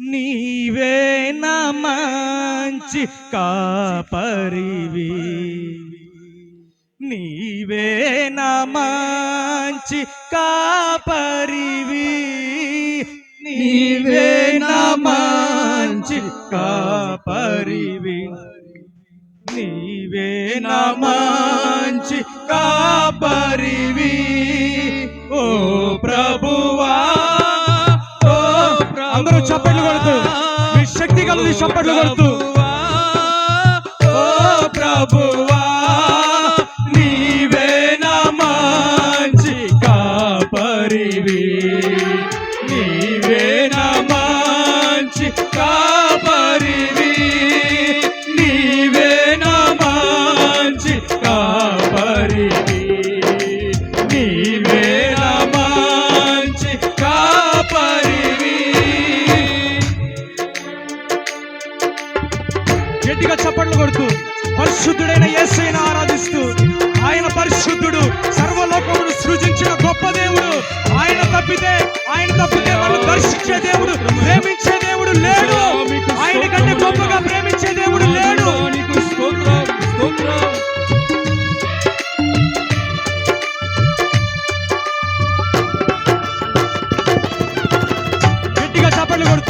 నీవే నమంచి కాపరివి? నీవే నమంచి కాపరివి? నీవే నమంచి కాపరివి? నీవే నమంచి కాపరివి? చప్పట్లు కొడుతూ. ఓ ప్రభు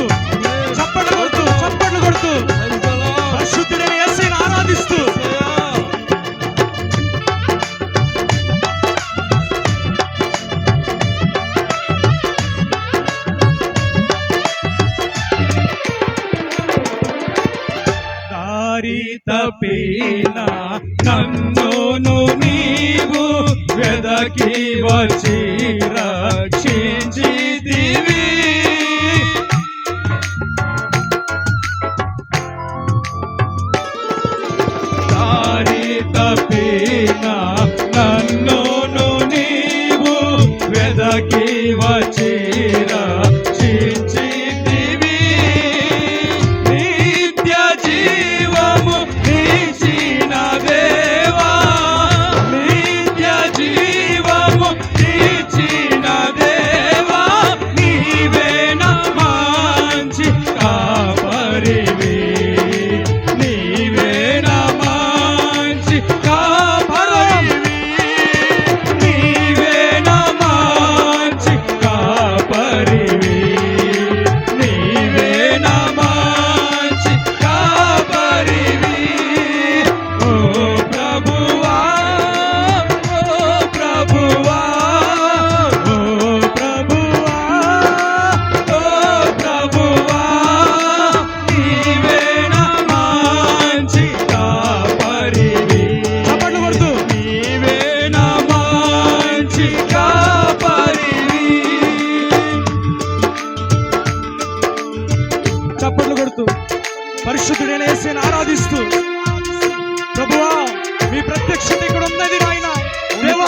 కొడుతూ చప్పట్లు కొడుతూ చప్పట్లు కొడుతూ పరిశుద్ధుడైన ఎస్ఐని ఆరాధిస్తూ. దారి తప్పిన నన్ను నీవు వెదకి వచ్చిరా.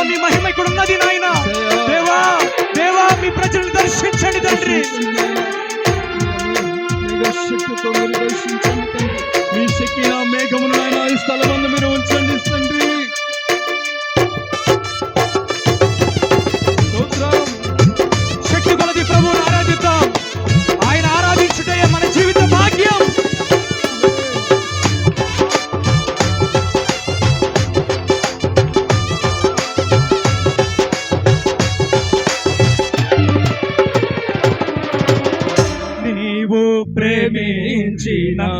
దేవా మీ మహిమ ఇక్కడ ఉన్నది నాయన. దేవా దేవా మీ ప్రజలను దర్శించండి తండ్రి. మీ శక్తి నా మేఘమును నాయన ఈ స్థలం మీరు ఉంచండి.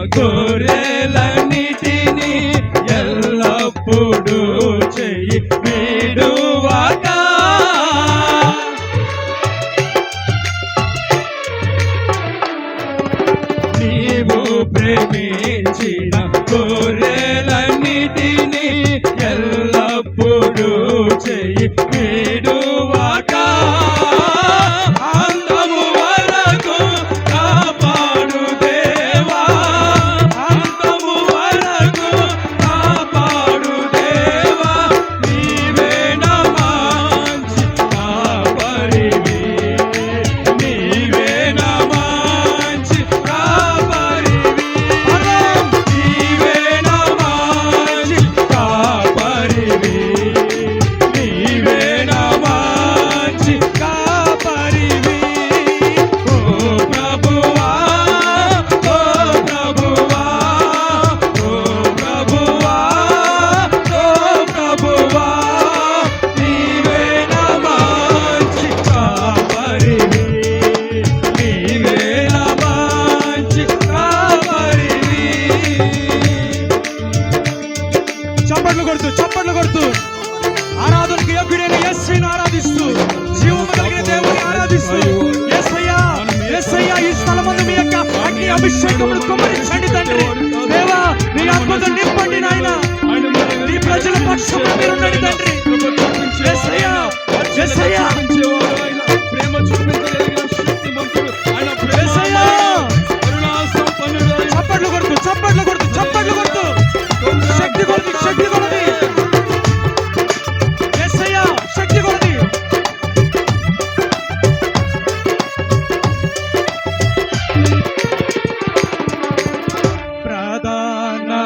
গোরেলা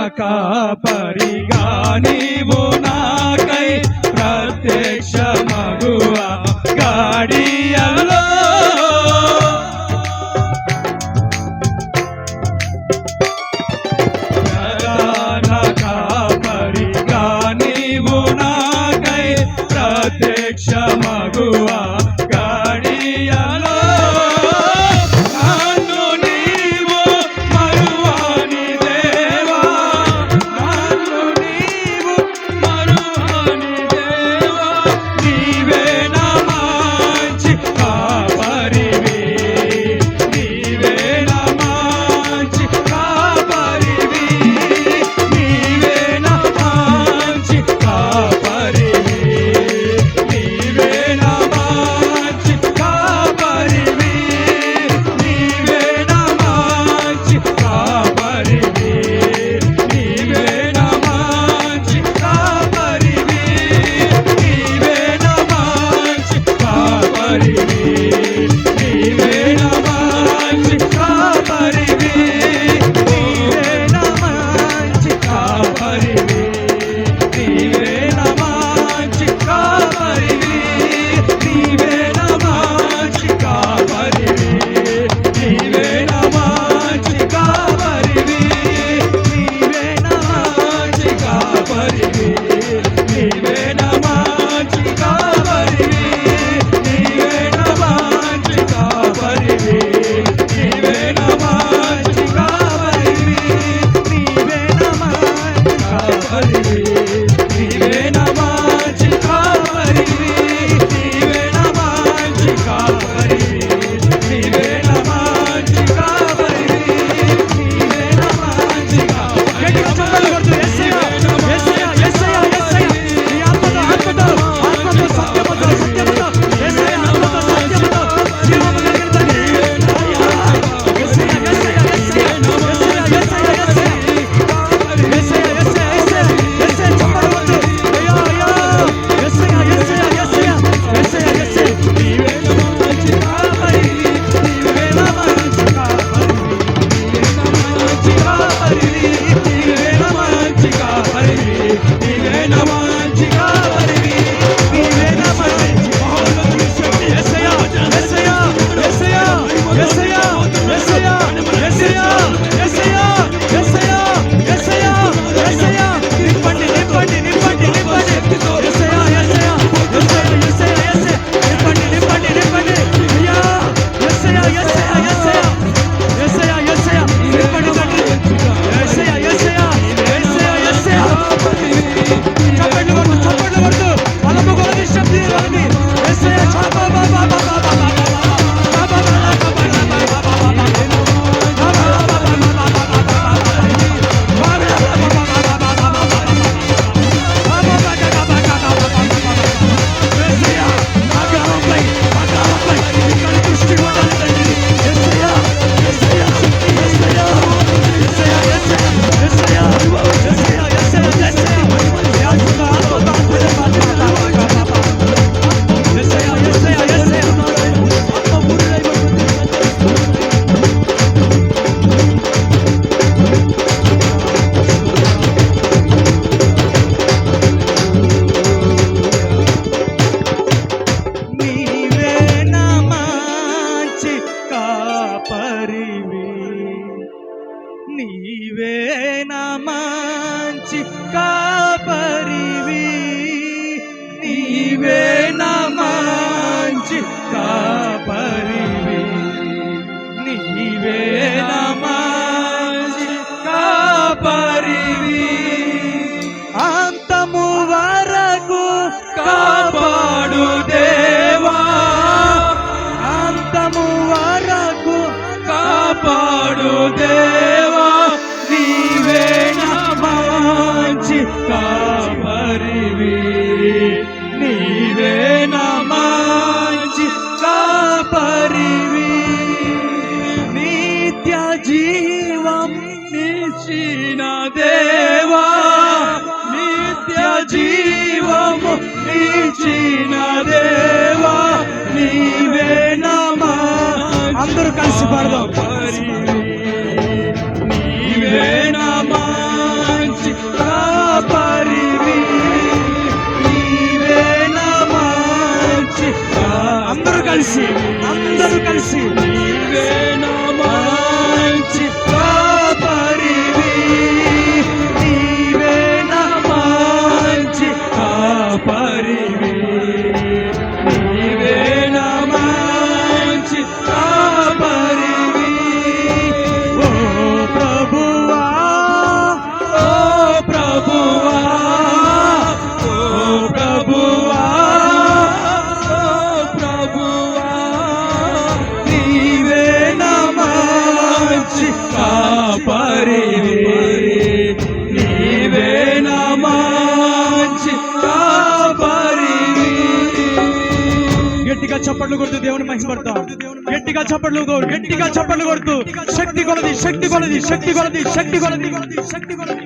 కాపరిగా నీవు నాకై ప్రత్యక్ష మగువ గాడియలో. కాపరిగా నీవు నాకై ప్రత్యక్ష మగువా కాపరివి నీవే నా మంచి కాపరివి నిత్య జీవం నిచ్చిన దేవా నిత్య జీవము నిచ్చిన దేవా నీవే నా అందరూ కలిసి పాడదాం. అందరూ కలిసి కాపరివి నీవే నమాంచి కాపరివి గట్టిగా చప్పట్లు కొడుతూ దేవుని మహిమపడతాం గట్టిగా చప్పట్లు గట్టిగా చప్పట్లు కొడుతూ. శక్తి కొలది శక్తి కొలది శక్తి కొలది శక్తి కొలది శక్తి కొలది.